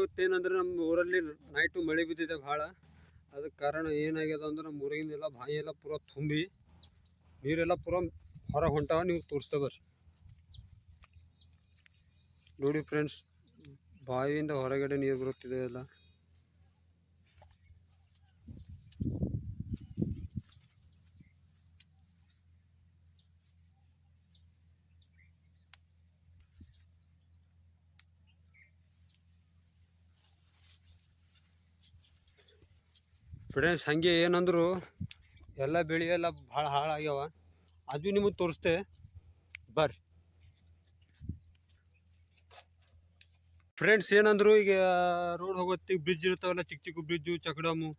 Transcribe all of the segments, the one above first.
ಇವತ್ತೇನಂದ್ರೆ ನಮ್ಮ ಊರಲ್ಲಿ ನೈಟು ಮಳೆ ಬಿದ್ದಿದೆ ಭಾಳ ಅದಕ್ಕೆ ಕಾರಣ ಏನಾಗ್ಯದ ಅಂದ್ರೆ ನಮ್ಮ ಊರಿಗಿಂದೆಲ್ಲ ಬಾಯಿ ಎಲ್ಲ ಪೂರ ತುಂಬಿ ನೀರೆಲ್ಲ ಪೂರ ಹೊರ ಹೊಂಟಾವ ನೀವು ತೋರಿಸ್ತೇವೆ ಬರ್ರಿ ನೋಡಿ ಫ್ರೆಂಡ್ಸ್ ಬಾವಿಯಿಂದ ಹೊರಗಡೆ ನೀರು ಬರುತ್ತಿದೆ ಎಲ್ಲ. ಫ್ರೆಂಡ್ಸ್ ಹಂಗೆ ಏನಂದ್ರು ಎಲ್ಲ ಬೆಳೆ ಎಲ್ಲ ಭಾಳ ಹಾಳಾಗ್ಯಾವ. ಅದು ನಿಮಗೆ ತೋರಿಸ್ತೆ ಬರ್ರಿ. ಫ್ರೆಂಡ್ಸ್ ಏನಂದ್ರು ಈಗ ರೋಡ್ ಹೋಗೋತ್ತಿಗೆ ಬ್ರಿಡ್ಜ್ ಇರ್ತಾವಲ್ಲ ಚಿಕ್ಕ ಚಿಕ್ಕ ಬ್ರಿಡ್ಜು ಚಕಡಮು,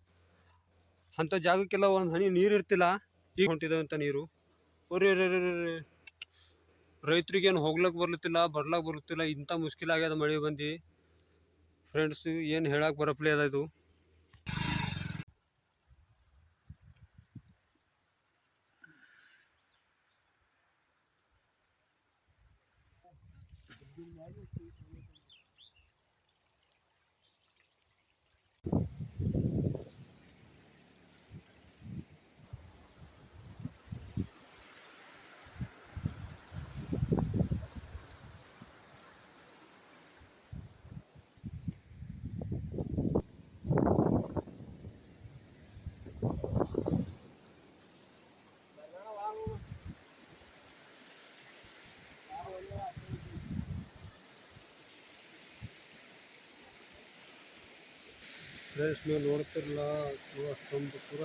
ಅಂಥ ಜಾಗಕ್ಕೆಲ್ಲ ಒಂದು ಹನಿ ನೀರು ಇರ್ತಿಲ್ಲ. ಈಗ ಹೊಂಟಿದಾವಂಥ ನೀರು. ರೈತರಿಗೇನು ಹೋಗ್ಲಕ್ಕೆ ಬರ್ಲತ್ತಿಲ್ಲ ಬರ್ಲಕ್ಕೆ ಬರ್ಲತ್ತಿಲ್ಲ, ಇಂಥ ಮುಷ್ಕಿಲಾಗ್ಯದ ಮಳೆ ಬಂದು. ಫ್ರೆಂಡ್ಸ್ ಏನು ಹೇಳಕ್ಕೆ ಬರಪ್ಲೇ ಅದ ಇದು. ಫ್ರೆಂಡ್ಸ್ ನೀವು ನೋಡ್ತಿರಲ್ಲ ಪೂರ ಅಷ್ಟೊಂದು ಪೂರ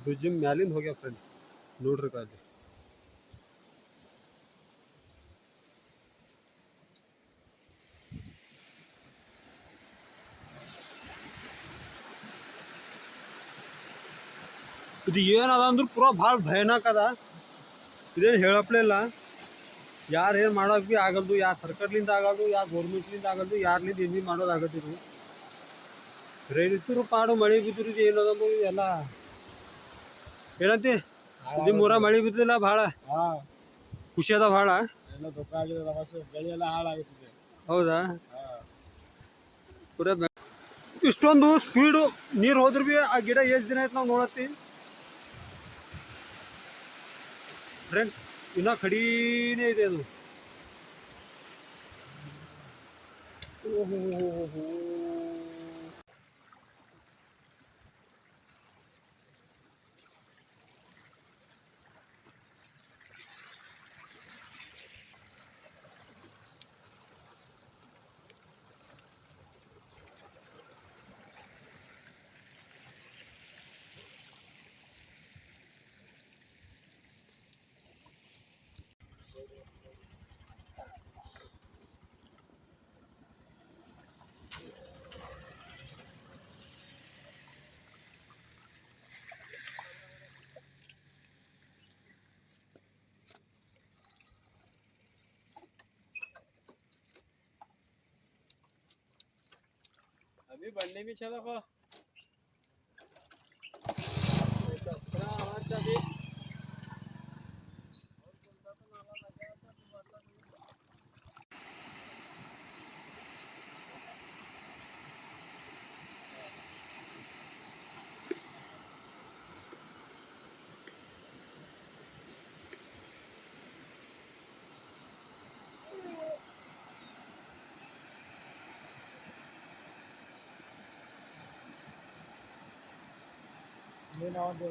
ಬ್ರಿಡ್ಜಿನ ಮ್ಯಾಲಿಂದ ಹೋಗ್ಯಾವ ಫ್ರೆಂಡ್ ನೋಡ್ರಿ ಕಾಲಿ ಇದು ಏನದ ಅಂದ್ರೆ ಪೂರ ಭಾಳ ಭಯಾನಕ ಅದ ಇದೇನು ಹೇಳಪ್ಲೇ ಇಲ್ಲ ಯಾರು ಏನು ಮಾಡೋಕೆ ಭೀ ಆಗಲ್ದು ಯಾರು ಸರ್ಕಾರದಿಂದ ಆಗಲ್ದು ಯಾರು ಗೌರ್ಮೆಂಟ್ಲಿಂದ ಆಗಲ್ದು ಯಾರ್ಲಿಂದ ಏನು ಭೀ ಮಾಡೋದು ಆಗತ್ತಿರು ರೈತರು ಪಾಡು ಮಳೆ ಬಿದ್ದಿರೋದು ಏನದ ಎಲ್ಲ. ಏನಂತಿ? ನಿಮ್ಮ ಊರ ಮಳೆ ಬಿದ್ದಿಲ್ಲ ಭಾಳ? ಖುಷಿ ಅದ ಭಾಳ? ಹೌದಾ? ಪೂರ ಇಷ್ಟೊಂದು ಸ್ಪೀಡು ನೀರು ಹೋದ್ರು ಭೀ ಆ ಗಿಡ ಎಷ್ಟು ದಿನ ಆಯ್ತು ನಾವು ನೋಡತ್ತಿ? ಫ್ರೆಂಡ್ಸ್ ಇನ್ನ ಕಡಿನೇ ಇದೆ ಅದು. 이 말레미 쳐다봐. ನೀನು ಅವತ್ತು